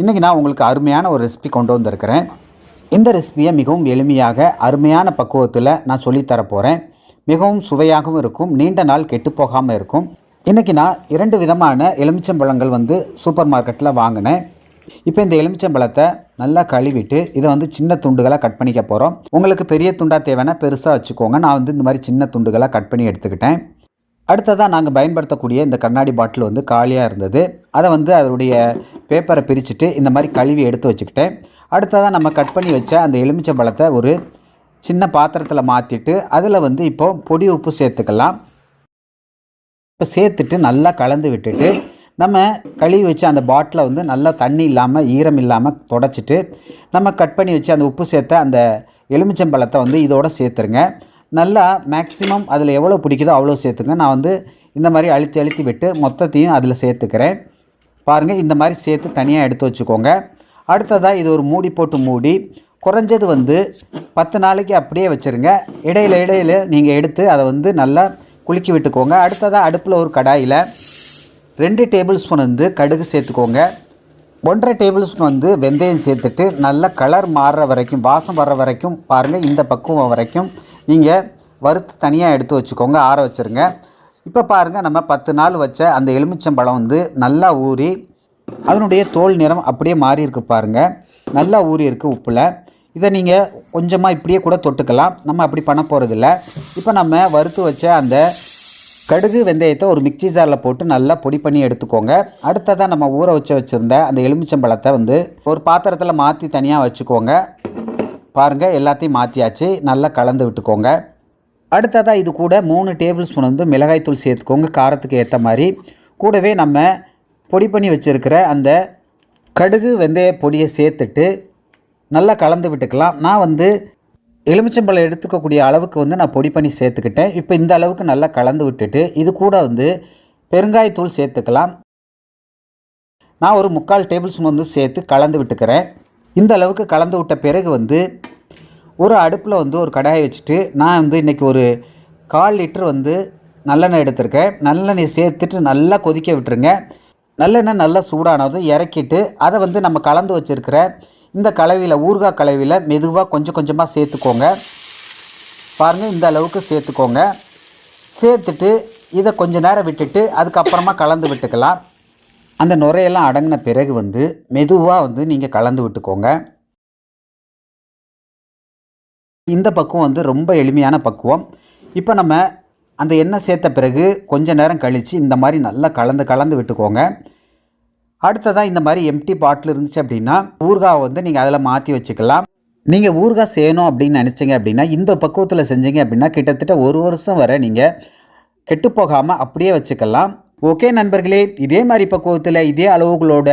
இன்றைக்கி நான் உங்களுக்கு அருமையான ஒரு ரெசிபி கொண்டு வந்திருக்கிறேன். இந்த ரெசிபியை மிகவும் எளிமையாக அருமையான பக்குவத்தில் நான் சொல்லித்தரப்போகிறேன் மிகவும் சுவையாகவும் இருக்கும் நீண்ட நாள் கெட்டு போகாமல் இருக்கும். இன்றைக்கி நான் இரண்டு விதமான எலுமிச்சம்பழங்கள் வந்து சூப்பர் மார்க்கெட்டில் வாங்கினேன். இப்போ இந்த எலுமிச்சம்பழத்தை நல்லா கழுவிட்டு இதை வந்து சின்ன துண்டுகளாக கட் பண்ணிக்க போகிறோம் உங்களுக்கு பெரிய துண்டாக தேவைன்னா பெருசாக வச்சுக்கோங்க. நான் வந்து இந்த மாதிரி சின்ன துண்டுகளாக கட் பண்ணி எடுத்துக்கிட்டேன். அடுத்ததாக நாங்கள் பயன்படுத்தக்கூடிய இந்த கண்ணாடி பாட்டில் வந்து காலியாக இருந்தது. அதை வந்து அதனுடைய பேப்பரை பிரிச்சுட்டு இந்த மாதிரி கழுவி எடுத்து வச்சுக்கிட்டேன். அடுத்ததாக நம்ம கட் பண்ணி வச்ச அந்த எலுமிச்சை பழத்தை ஒரு சின்ன பாத்திரத்தில் மாற்றிட்டு அதில் வந்து இப்போ பொடி உப்பு சேர்த்துக்கலாம். இப்போ சேர்த்துட்டு நல்லா கலந்து விட்டுட்டு நம்ம கழுவி வச்சு அந்த பாட்டிலை வந்து நல்லா தண்ணி இல்லாமல் ஈரம் இல்லாமல் தொடச்சிட்டு நம்ம கட் பண்ணி வச்சு அந்த உப்பு சேர்த்த அந்த எலுமிச்சம்பழத்தை வந்து இதோடு சேர்த்துருங்க. நல்லா மேக்ஸிமம் அதில் எவ்வளோ பிடிக்குதோ அவ்வளோ சேர்த்துங்க. நான் வந்து இந்த மாதிரி அழுத்தி அழுத்தி விட்டு மொத்தத்தையும் அதில் சேர்த்துக்கிறேன். பாருங்கள் இந்த மாதிரி சேர்த்து தனியாக எடுத்து வச்சுக்கோங்க. அடுத்ததாக இது ஒரு மூடி போட்டு மூடி குறைஞ்சது வந்து பத்து நாளைக்கு அப்படியே வச்சுருங்க. இடையில இடையில நீங்கள் எடுத்து அதை வந்து நல்லா குலுக்கி விட்டுக்கோங்க. அடுத்ததாக அடுப்பில் ஒரு கடாயில் ரெண்டு டேபிள் ஸ்பூன் வந்து கடுகு சேர்த்துக்கோங்க. ஒன்றரை டேபிள் ஸ்பூன் வந்து வெந்தயம் சேர்த்துட்டு நல்லா கலர் மாறுற வரைக்கும் வாசம் வர்ற வரைக்கும் பாருங்கள் இந்த பக்குவம் வரைக்கும் நீங்கள் வறுத்து தனியாக எடுத்து வச்சுக்கோங்க ஆற வச்சுருங்க. இப்போ பாருங்கள் நம்ம பத்து நாள் வச்ச அந்த எலுமிச்சம்பழம் வந்து நல்லா ஊறி அதனுடைய தோல் நிறம் அப்படியே மாறி இருக்கு பாருங்கள் நல்லா ஊறி இருக்குது உப்பில். இதை நீங்கள் கொஞ்சமாக இப்படியே கூட தொட்டுக்கலாம். நம்ம அப்படி பண்ண போகிறதில்ல இப்போ நம்ம வறுத்து வச்ச அந்த கடுகு வெந்தயத்தை ஒரு மிக்சி ஜாரில் போட்டு நல்லா பொடி பண்ணி எடுத்துக்கோங்க. அடுத்ததாக நம்ம ஊற வச்சு வச்சுருந்த அந்த எலுமிச்சம்பழத்தை வந்து ஒரு பாத்திரத்தில் மாற்றி தனியாக வச்சுக்கோங்க. பாருங்கள் எல்லாத்தையும் மாற்றியாச்சு நல்லா கலந்து விட்டுக்கோங்க. அடுத்ததாக இது கூட மூணு டேபிள் ஸ்பூன் வந்து மிளகாய்த்தூள் சேர்த்துக்கோங்க காரத்துக்கு ஏற்ற மாதிரி. கூடவே நம்ம பொடி பண்ணி வச்சுருக்கிற அந்த கடுகு வெந்தய பொடியை சேர்த்துட்டு நல்லா கலந்து விட்டுக்கலாம். நான் வந்து எலுமிச்சம்பழம் எடுத்துக்கக்கூடிய அளவுக்கு வந்து நான் பொடி பண்ணி சேர்த்துக்கிட்டேன். இப்போ இந்த அளவுக்கு நல்லா கலந்து விட்டுட்டு இது கூட வந்து பெருங்காயத்தூள் சேர்த்துக்கலாம். நான் ஒரு முக்கால் டேபிள் ஸ்பூன் வந்து சேர்த்து கலந்து விட்டுக்கிறேன். இந்த அளவுக்கு கலந்து விட்ட பிறகு வந்து ஒரு அடுப்பில் வந்து ஒரு கடாயை வச்சுட்டு நான் வந்து இன்றைக்கி ஒரு கால் லிட்டர் வந்து நல்லெண்ணெய் எடுத்திருக்கேன். நல்லெண்ணெய் சேர்த்துட்டு நல்லா கொதிக்க விட்டுருங்க. நல்லெண்ணெய் நல்லா சூடானதும் இறக்கிட்டு அதை வந்து நம்ம கலந்து வச்சுருக்கிற இந்த கலவையில் ஊறுகாய் கலவையில் மெதுவாக கொஞ்சம் கொஞ்சமாக சேர்த்துக்கோங்க. பாருங்கள் இந்த அளவுக்கு சேர்த்துக்கோங்க. சேர்த்துட்டு இதை கொஞ்ச நேரம் விட்டுட்டு அதுக்கப்புறமா கலந்து விட்டுக்கலாம். அந்த நுரையெல்லாம் அடங்கின பிறகு வந்து மெதுவாக வந்து நீங்கள் கலந்து விட்டுக்கோங்க. இந்த பக்குவம் வந்து ரொம்ப எளிமையான பக்குவம். இப்போ நம்ம அந்த எண்ணெய் சேர்த்த பிறகு கொஞ்ச நேரம் கழித்து இந்த மாதிரி நல்லா கலந்து கலந்து விட்டுக்கோங்க. அடுத்ததாக இந்த மாதிரி எம்டி பாட்டில் இருந்துச்சு அப்படின்னா ஊறுகாவை வந்து நீங்கள் அதில் மாற்றி வச்சுக்கலாம். நீங்கள் ஊறுகாய் செய்யணும் அப்படின்னு நினச்சிங்க அப்படின்னா இந்த பக்குவத்தில் செஞ்சீங்க அப்படின்னா கிட்டத்தட்ட ஒரு வருஷம் வரை நீங்கள் கெட்டு போகாமல் அப்படியே வச்சுக்கலாம். ஓகே நண்பர்களே இதே மாதிரி பக்குவத்தில் இதே அளவுகளோட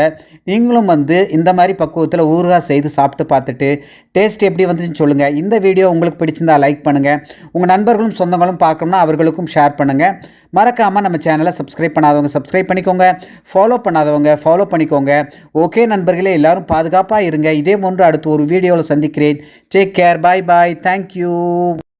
நீங்களும் வந்து இந்த மாதிரி பக்குவத்தில் ஊறுகாய் செய்து சாப்பிட்டு பார்த்துட்டு டேஸ்ட் எப்படி வந்துச்சுன்னு சொல்லுங்கள் இந்த வீடியோ உங்களுக்கு பிடிச்சிருந்தா லைக் பண்ணுங்கள் உங்கள் நண்பர்களும் சொந்தங்களும் பார்க்கணும்னா அவர்களுக்கும் ஷேர் பண்ணுங்கள் மறக்காமல் நம்ம சேனலை சப்ஸ்கிரைப் பண்ணாதவங்க சப்ஸ்கிரைப் பண்ணிக்கோங்க. ஃபாலோ பண்ணாதவங்க ஃபாலோ பண்ணிக்கோங்க. ஓகே நண்பர்களே எல்லாரும் பாதுகாப்பாக இருங்க. இதே போன்று அடுத்து ஒரு வீடியோவில் சந்திக்கிறேன். Take care bye bye thank you